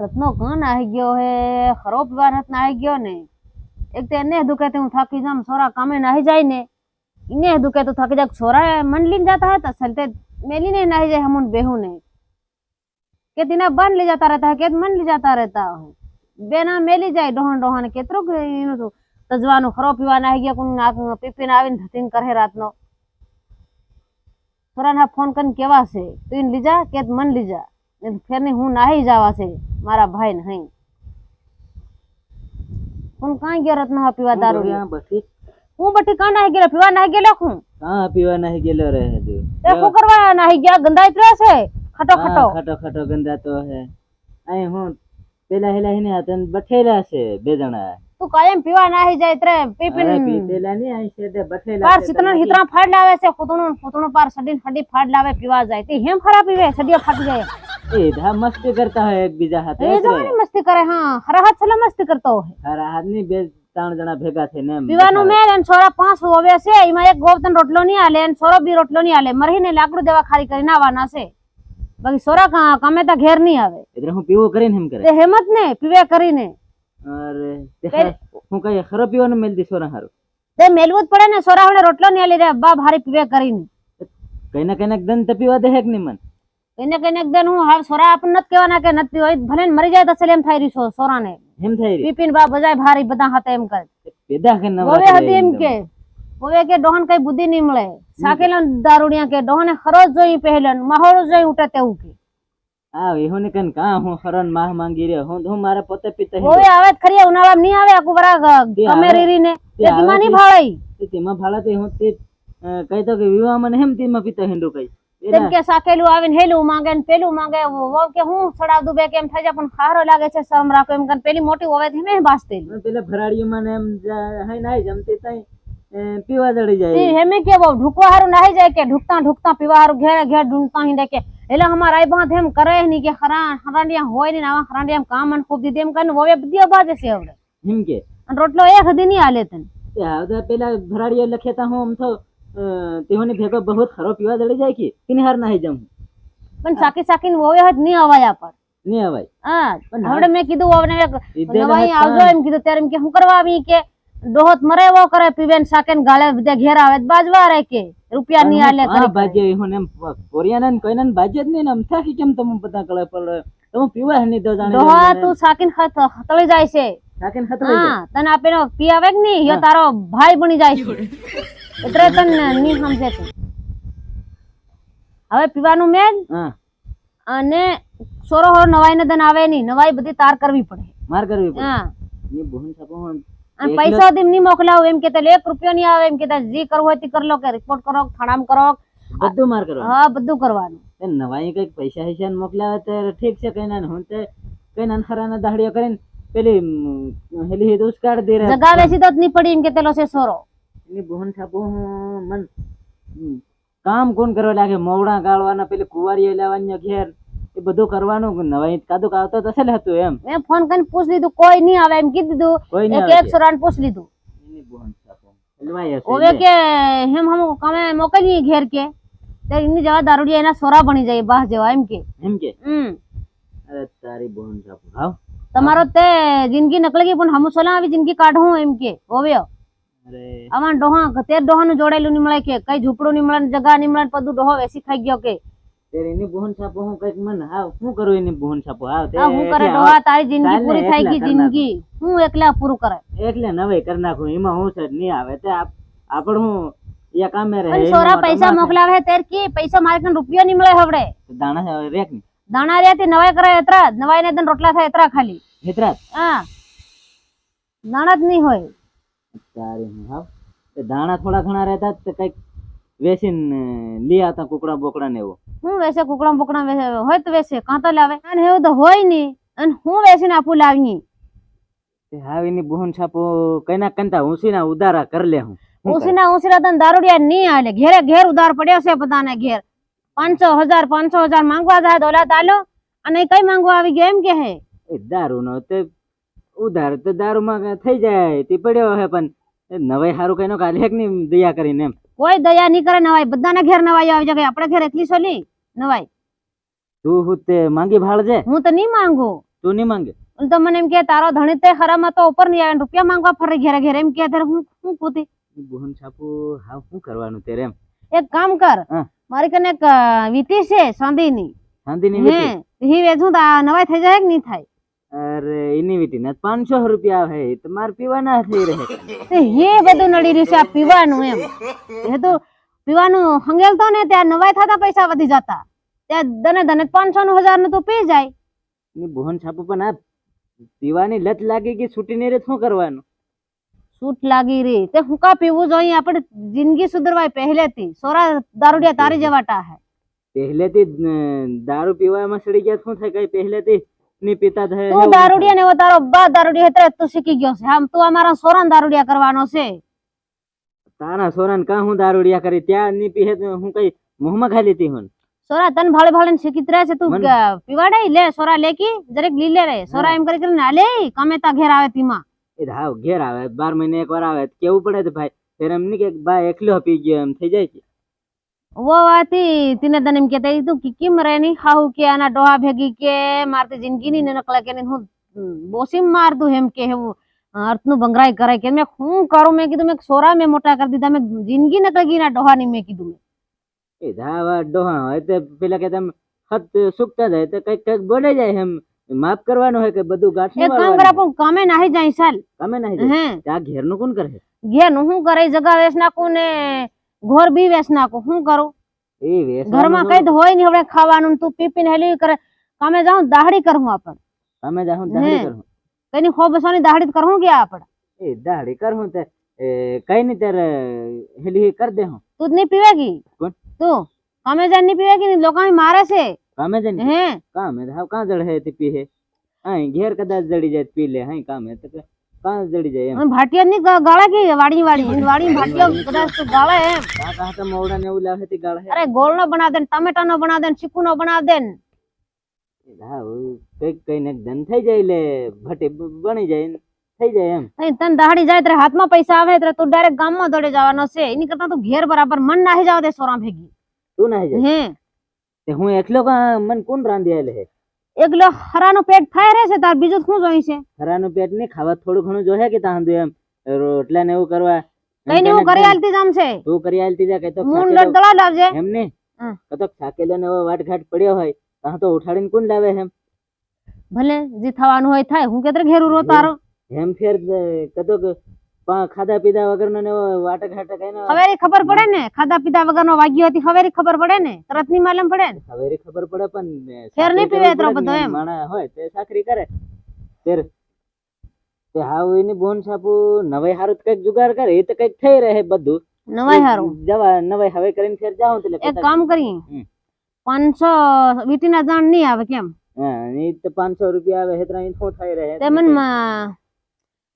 રત્નો ઘન આવી ગયો હે ખરો પીવા રત્ન આવી ગયો ને. એક તો એને દુખે હું થાકી જામ છોરા કામે નાહી જાય ને. એને દુખે તો થાકી જાય છોરા મન લઈને જતા હતા સલતે મેલીને નાહી જાય હમુન બેહુ ને કે તીના બન લઈ જતા રહેતા કે મન લઈ જતા રહેતા બેના મેલી જાય ડોહન ડોહન કેટલું એનું તો તજવાનું ખરો પીવાના આવી ગયા, કોનું નાક પીપીને આવીને ધતિંગ કરે રાતનો. છોરાને ફોન કરીને કેવા છે? તું લીજા કે મન લીજા फिर हूँ नहीं जावा से मारा भाई नहीं हूँ कहाँ गया रत्न पीवा दारू यहाँ बैठी हूँ बैठी कहाँ नहीं गया पीवा नहीं गया लखूं कहाँ पीवा नहीं गया रहे हैं जो ये कुकर वाला नहीं गया गंदा इतना से खटो खटो खटो खटो गंदा तो है आई हूँ पहला हिला ही नहीं आते बैठेला से बेजना तू कायम पीवा नहीं जाए इतने पीपन पीपला नहीं आई से बैठेला पार सितना हितना फाड़ लावे से खुदनो खुदनो पार सडी फाड़ लावे पीवा जाए ते हेम खराब पीवे सडी फट जाए એ ધા મસ્તી કરતા હોય એકબીજા સાથે એ જવાની મસ્તી કરે હા હરા હાથ છેલ્લે મસ્તી કરતો હોય હારા હાથની બે ત્રણ જણા ભેગા થઈને પીવાનું મેલ અને છોરા પાંચ હોવે છે એમાં એક ગોવતન રોટલો નહીં આલે અને છોરો બી રોટલો નહીં આલે મરીને લાકડું દેવા ખાલી કરીને આવવાના છે બાકી છોરા કમે તા ઘેર નહીં આવે એટલે હું પીવો કરીને એમ કરે હેમત ને પીવે કરીને અરે હું કઈ ખરો પીવાનું મેલ દી સોરા હારું તે મેલવું જ પડે ને છોરા હવે રોટલો નહીં આલી રે બા ભારે પીવે કરીને કઈ ના કઈ ના દન તપીવા દે હેક નહીં મન એને કઈને એકદમ હું હાલ સોરા આપણને નથી કહેવાના કે નથી હોય ભલે મરી જાય તો એમ થઈ રહી સોરાને. એમ થઈ રે પીપીન બા બજાય ભારી બધા હાથે એમ કરે પેદા કે નવા હવે હતી એમ કે. હવે કે ડોહન કઈ બુદ્ધિ નહીં મળે. સાકેલો દારૂડિયા કે ડોહને ખરોજ જોઈ પહેલન માહોળ જોઈ ઉઠે તેવું કે. આ એહોને કન કા હું હરણ માહ માંગી રહ્યો? હું હું મારે પોતે પીતો હવે આવે ખરી ઉનાળા નહીં આવે આકુ બરા તે રીરી ને રીરીને. તે તે નહીં ભાળાઈ. તે તેમાં ભાળાતે હું તે તો કે વિવાહ મને હેમ તેમાં પીતો હિન્દુ કઈ તેમ કે સાકેલું આવીને હેલું માંગે ને પેલું માંગે વહુ કે હું સડાવ દુબે કેમ થઈ જાય પણ ખારો લાગે છે શરમ રાખો એમ કરીને પેલી મોટી હોવે ધીમે બાસતેલી એના પેલા ભરાડીઓમાં ને એમ હે ના જમતી તઈ પીવા દડી જાય. હેમે કે બહુ ઢુકવા હારું નાહી જાય કે ઢુકતા ઢુકતા પીવા હારું ઘેર ઘેર ઢૂંઢતા હિંડે કે એટલે અમારા આઈ ભાત એમ કરે નહીં કે ખરા હરાંડિયા હોય ને આવા હરાંડિયા કામ અને ખૂબ દીધી. એમ કરીને વવે બધી બાજે છે હવે હિમ કે રોટલો એક હદી નહીં હાલે તને. પેલા ભરાડીઓ લખેતા હું આમ અ, તેઓની ભેગો બહુ ખરો પીવા દડી જાય કે તેને હાર નાહી જમું પણ સાકી સાકીને વવે હજ નહીં અવાયા પર. નહીં અવાય. હા પણ હવે મેં કીધું ઈદે નવાઈ આવજો એમ કીધું ત્યારે એમ કે હું કરવા આવી કે? ડોહત મરે એવો કરે પીવે ને સાકે ને ગાળે બધા ઘેર આવે તો બાજવા રે કે? રૂપિયા ની આલે કરી ભાજ્ય હું એમ કોરિયાના ને કોઈના ને ભાજ્ય જ નહીં ને આમ થાકી કેમ તમે બધા કળે પડે તમે પીવા હે નહીં તો જાણે ડોહા તું સાકીન ખત હતળી જાય છે. ખતરાઈ જાય. હા તને આપેનો પી આવે કે નહીં? યો તારો ભાઈ બની જાય છે. એટલે તને નહીં સમજે તું હવે પીવાનું મેન અને સોરો હો નવાઈ ને દન આવે નહીં. નવાઈ બધી તાર કરવી પડે. માર કરવી પડે? હા. ની બહેન છાપો અને પૈસા દીમની મોકલાવ. એમ કેતા એક રૂપિયો ની આવે. એમ કેતા જે કરવું હોય તે કર લો કે રિપોર્ટ કરો થાણામ કરો. બધું માર કરો હા બધું કરવાનું. એ નવાઈ કંઈક પૈસા હૈસા ને મોકલાવે તો ઠીક છે કઈ ના હું તે કઈ ના ખરાના દાહડીઓ કરીને પેલી હેલી હેદુસ ઉસ્કાડ દે રે જગા વેચી તો જ નહીં પડી એમ કેતેલો છે સોરો. બહેન છાપો મન. કામ કોણ કરવા લાગે? મોવડા ગાળવાના પેલી કુવારી લેવાની ઘેર. એ બધું કરવાનું નવાઈ? કાદુક આવતો તો છે હતું એમ? મેં ફોન કરીને પૂછ લીધું કોઈ નહીં આવે એમ કીધું દીધું. એક એક સોરાને પૂછ લીધું. એની બહેન ઓવે કે હેમ હમ કમે મોકલી ઘેર કે. એની જવા દારૂડિયા એના સોરા બની જાય બાહ જેવા એમ કે. એમ કે? હમ. અરે તારી છાપો હાવ. તમારો તે જિંદગી નકલગી પણ હમ સોલા આવી જિંદગી કાઢું એમ કે. ઓવે અરે. આમાં ડોહા નું જોડેલું નહીં મળે કે કઈ ઝૂંપડું નહીં મળે ને જગા નહીં મળે ને બધું ડોહો વેસી ખાઈ ગયો કે? એની બહેન છાપો હું કંઈક મન હાવ શું કરું એની બહેન છાપો? હાવ તે હું કરે ડોહા તારી જિંદગી ને, પૂરી થઈ ગઈ જિંદગી. હું એકલા પૂરું કરે. એટલે નવાઈ કરી નાખું એમાં હું છે નહીં આવે. તે આપ- આપણ હું યા કામે રહે સોરા પૈસા ના મોકલાવે તેર કે પૈસા મારે કને રૂપિયો નહીં મળે હવડે. દાણા રેકની. દાણા રહ્યા નવાઈ કરે એતરા જ. નવાઈ ને રોટલા થાય એતરા ખાલી. હેતરાજ હા. દાણા જ નહીં હોય. તારી હા તે દાણા થોડા ઘણા રહેતા તો કંઈક વેચીને લઈ આવતા કુકડા બોકડા ને એવું. હું વેસે કુકડા બોકડા વેસે હોય તો વેસે કાંતા લાવે. અને એવું તો હોય નહીં. અને હું વેસીને આપું લાવી તે હાવ એની બહેન છાપો કઈ ના કંતા ઉસીના ઉદારા કર લે હું? ઉસીના ઉસીરા તને દારૂડિયા નહીં આલે. ઘેરે ઘેર ઉધાર પડ્યો છે બધાને ઘેર. પાંચસો હજાર પાંચસો હજાર માંગવા જાય દોલા તાલો. અને કઈ માંગવા આવી ગયો એમ કે હે? દારૂ નો તે ઉધાર તો દારૂમાં થઈ જાય તે પડ્યો હે પણ નવાઈ હારું કઈ નો કાલે ની દયા કરીને એમ. કોઈ દયા નહીં કરે નવાઈ બધાના ઘેર નવાઈ આવી જાય આપણે ઘેર એટલી સોલી નવાઈ. તું હું તે માંગી ભાળજે હું તો નહીં માંગુ. તું નહીં માંગે? તો મને એમ કે તારો ધણી તે ખરામાં તો ઉપર નહીં આવે રૂપિયા માંગવા ફરે ઘેર ઘેર એમ કે ત્યારે હું હું પૂતી? બોહન છાપુ હા શું કરવાનું તેરે એમ? એક કામ કર મારી કને વીટી છે સાંધીની. વીટી? હે હી વેચું તો નવાઈ થઈ જાય કે નહીં થાય? અરે એની વીટી ના પાંચસો રૂપિયા આવે એ પીવાના થઈ રહે. હે બધું નડી રહ્યું છે આ પીવાનું એમ. એ તો પીવાનું હંગેલતો ને ત્યાં નવાઈ થતા પૈસા વધી જતા. ત્યાં દને દને પાંચસો નું હજારનું તો પી જાય. ની બોહન છાપુ પણ આ પીવાની લત લાગી કે છૂટી ને રે શું કરવાનું? છૂટ લાગી રે તે હું કા પીવું જોઈએ આપણે જિંદગી સુધરવાય પહેલેથી? સોરા દારૂડિયા તારી જવાટા હે. પહેલેથી દારૂ પીવામાં સડી ગયા શું થાય? કઈ પહેલેથી ની પિતા થાય તું દારૂડિયા ને તારો બા દારૂડિયા હેતરે તું શીખી ગયો છે. આમ તું અમારા સોરા દારૂડિયા કરવાનો છે. તારા સોરાન કા હું દારૂડિયા કરી? ત્યાં ની પીહે હું કઈ મોહમાં ખાઈ તી હું સોરા તન ભાળે ભાળે શીખી જ રહે છે તું. પીવાડાઈ લે સોરા લેકી જરીક લીલે રે. સોરા એમ કરી કરીને આલે કમે તા ઘેર આવે તીમાં. એ હાવ ઘેર આવે. બાર મહિને એક વાર આવે. કેવું પડે ભાઈ? ફેર એમ ની કે ભાઈ એકલો પી ગયો એમ થઈ જાય કે? वो वाती तिने तने एम कहते તું की किम रहनी खाऊ के आना डोहा भेगी के मारती जिंदगी ની નકલા કે હું બોસીમ માર દઉં એમ કે હું અર્થનું બંગરાઈ કરે કે મેં હું કરું મેં કીધું મેં સોરા મેં મોટા કરી દીધા મેં જિંદગી નકલ ગઈ ના ડોહા ની મેં કીધું મેં એ ધાવા ડોહા હોય તો પેલા કે તમે ખત સુકતા જાય તો કઈક કઈક બોલે જાય એમ માફ કરવાનું હોય કે બધું ગાંઠ એક કામ કરા પણ કામે નાહી જાય ચાલ તમે નહીં જાય હે ત્યાં ઘેર નું કોણ કરે ઘેર નું હું કરે જગા વેસ નાખું ને ઘોર બી વેસ નાખું. શું કરું? ઘરમાં કઈ હોય નહીં હવે ખાવાનું તું પીપીને હેલી કરે. કામે જાઉં દાહડી કરું આપણ. તમે જાહું દાહડી હે. કરું તેની ખો બસવાની દાહડી કરું ગયા આપણ. એ દાહડી કરું તે. કઈ નહીં ત્યારે હેલી કર દે હું તું નહીં પીવેગી? કોણ? તું? કામે જાય નહીં પીવેગી નહીં લોકો મારે છે. કામે જન હે. કામે હાવ કાં જળ હે તે પીહે અહીં ઘેર કદાચ જડી જાય પી લે. અહીં કામે તો કે જડી જાય એમ. ભાટિયા ની ગાળે કે વાડી. વાડી? વાડી ભાટિયા કદાચ તો ગાળા એમ. કાં કાં તો મોવડા ને એવું લાવે તે ગાળ અરે ગોળ નો બના દેન ટમેટા નો બના દેન ચીકુ નો. બના દેન હા કઈ કઈ ને ધન થઈ જાય લે ભટે બની જાય થઈ જાય એમ. નહીં તન દાડી જાય ત્યારે હાથમાં પૈસા આવે ત્યારે તું ડાયરેક્ટ ગામમાં દોડે જવાનો છે. એની કરતા તું ઘેર બરાબર મન નાહી જાવ દે સોરા ભેગી. તું નાહી જાય? હે. તે હું એકલો મન કોણ રાંધી આલે હે? એકલો હરાનું પેટ ફાય રહે છે તાર બીજું શું જોઈ છે ખરાનું પેટ નહીં ખાવા થોડું ઘણું જોહે કે તાંદુ એમ? રોટલા ને એવું કરવા? કઈ ને હું કરી આલતી જામ છે. તું કરી આલતી જા કઈ તો હું દળા લાવજે. એમ ને. કતો થાકેલો ને વાટઘાટ પડ્યો હોય તાં તો ઉઠાડીને કોણ લાવે એમ? ભલે જે થવાનું હોય થાય. હું કેતરે ઘેરું રો તારો? એમ ફેર કતો કે ખાધા પીધા વગરનો ને એવો વાટઘાટ કઈ ના હવેરી ખબર પડે ને? ખાધા પીધા વગરનો વાગ્યો હતી હવેરી ખબર પડે ને? તરતની માલમ પડે ને? હવેરી ખબર પડે પણ ફેર નહીં પીવે એટલો બધો. એમ. માણા હોય તે સાકરી કરે. તેર તે હાવ એની બોન સાપુ નવાઈ હારું કંઈક જુગાર કરે એ તો કંઈક થઈ રહે બધું. નવાઈ હારું. જવા નવાઈ હવે કરીને ફેર જાઉં એટલે એક કામ કરી પાંચસો વીટી ના જાણ નહીં આવે કેમ? હા અને તો પાંચસો રૂપિયા આવે હેતરા ઇન્ફો થઈ રહે તે મન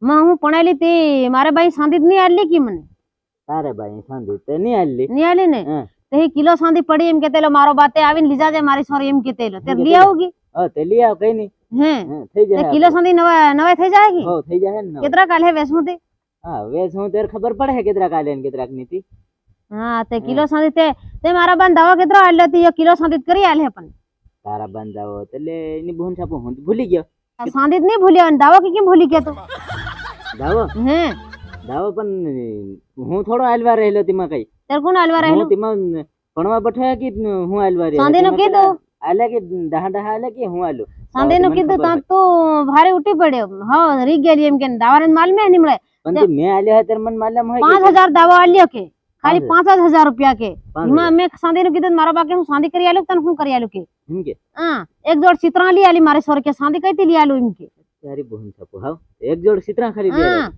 માં હું પણાલી તે મારે ભાઈ સાંધી નહીં આલી કે મને? તારે ભાઈ સાંધી તે નહીં આલી? નહીં આલી ને? તે કિલો સાંધી પડી એમ કેતેલો મારો બાતે આવીને લીજા જાય મારી સોરી એમ કેતેલો તે લઈ આવગી હા તે લઈ આવ કઈ નહીં હે. થઈ જાય કિલો સાંધી નવા નવા થઈ જાય કે? હો થઈ જાય ને કેટલા કાલે વેસમું તે? હા વેસ હું ત્યારે ખબર પડે હે કેતરા કાલે ને કેતરાક નીતિ હા તે કિલો સાંધી તે તે મારા બાન દાવા કેટલો આલ્યો તી કિલો સાંધી કરી આલે પણ. તારા બંધાવો એટલે એની બોન છાપો હું ભૂલી ગયો. સાંધી નહીં ભૂલ્યો અને દાવો કે કેમ ભૂલી ગયો તું? દાવો? હે દાવો પણ હું થોડો આલવા રહેલો તેમાં કઈ. તાર કોણ આલવા હું રહેલું? તેમાં ભણવા બેઠા કે હું આલવા રહેલો? તેમાં પેલા કીધું? આલે કે દહા દહા આલે કે હું આલું સાંધી નું કીધું તાં તું ભારે ઉઠી પડ્યો. હા રી ગેલી એમ કે દાવારન માલ મે નહીં મળે પણ મે આલ્યો હોય ત્યારે મને માલમ હોય પાંચ કે હજાર દાવો આલ્યો કે. ખાલી પાંચ પાંચ જ હજાર રૂપિયા કે. એમાં મેં સાંધી નું કીધું મારા બાકે હું સાંધી કરી આલું તને હું કરી આલું કે? એમ કે? હા એક જોડ ચિત્રા લઈ આલી મારે સોર કે સાંધી કઈ થી લઈ આલું એમ કે? તારી બોન છાપો હાવ? એક જોડ સિત્રા ખરીદી હા.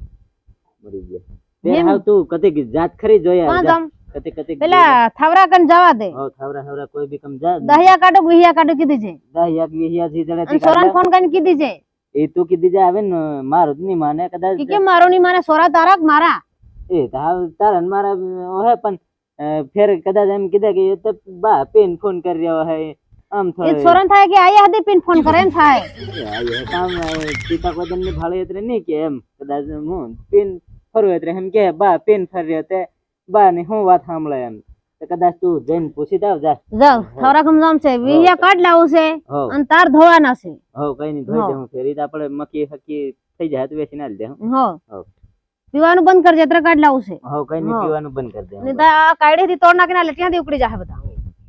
મરી ગયા. તે. હાવ તું કતે જાત ખરી જોયા. કતે કતે પેલા થાવરા કન જવા દે. હાવ થાવરા થાવરા કોઈ બી કમ જા. દહિયા કાઢો ગુહિયા કાઢો કીધી છે. દહિયા ગુહિયા થી જડે અને સોરાન ફોન કરીને કીધી છે. એ તું કીધી જા આવે ને મારો જ નહીં માને કદાચ કે મારો ની માને? સોરા તારા મારા? એ તો હાવ તારા મારા ઓહે પણ ફેર કદાચ એમ કીધા કે એ તો બા પેન ફોન કરી રહ્યો હે. સોરન થાય. કે આયા હતી પિન ફોન કરે એમ થાય. કામ પિતા કોદનની ભાળે એટલે નહીં કે એમ. કદાચ હું પેન ફરવું એટલે એમ કે બા પિન ફર્યો તે. બા ને હું વાત સાંભળે એમ. કદાચ તું જઈને પૂછી દાવ જા. જાવ થોડાક જામ છે. વીયા કાઢ લાવું છે અને તાર ધોવાના છે. હો કઈ નહીં ધોઈ હો. દે હું ફેરી. આપણે મકી હકી થઈ જાય તો વેચી ના દે હો પીવાનું બંધ કરજે એટલે કાઢ લાવું છે. હો કઈ નહીં. પીવાનું બંધ કરી દે નહીં તો આ કાઢી થી તોડ નાખીને એટલે ત્યાંથી ઉકળી જાય બધા.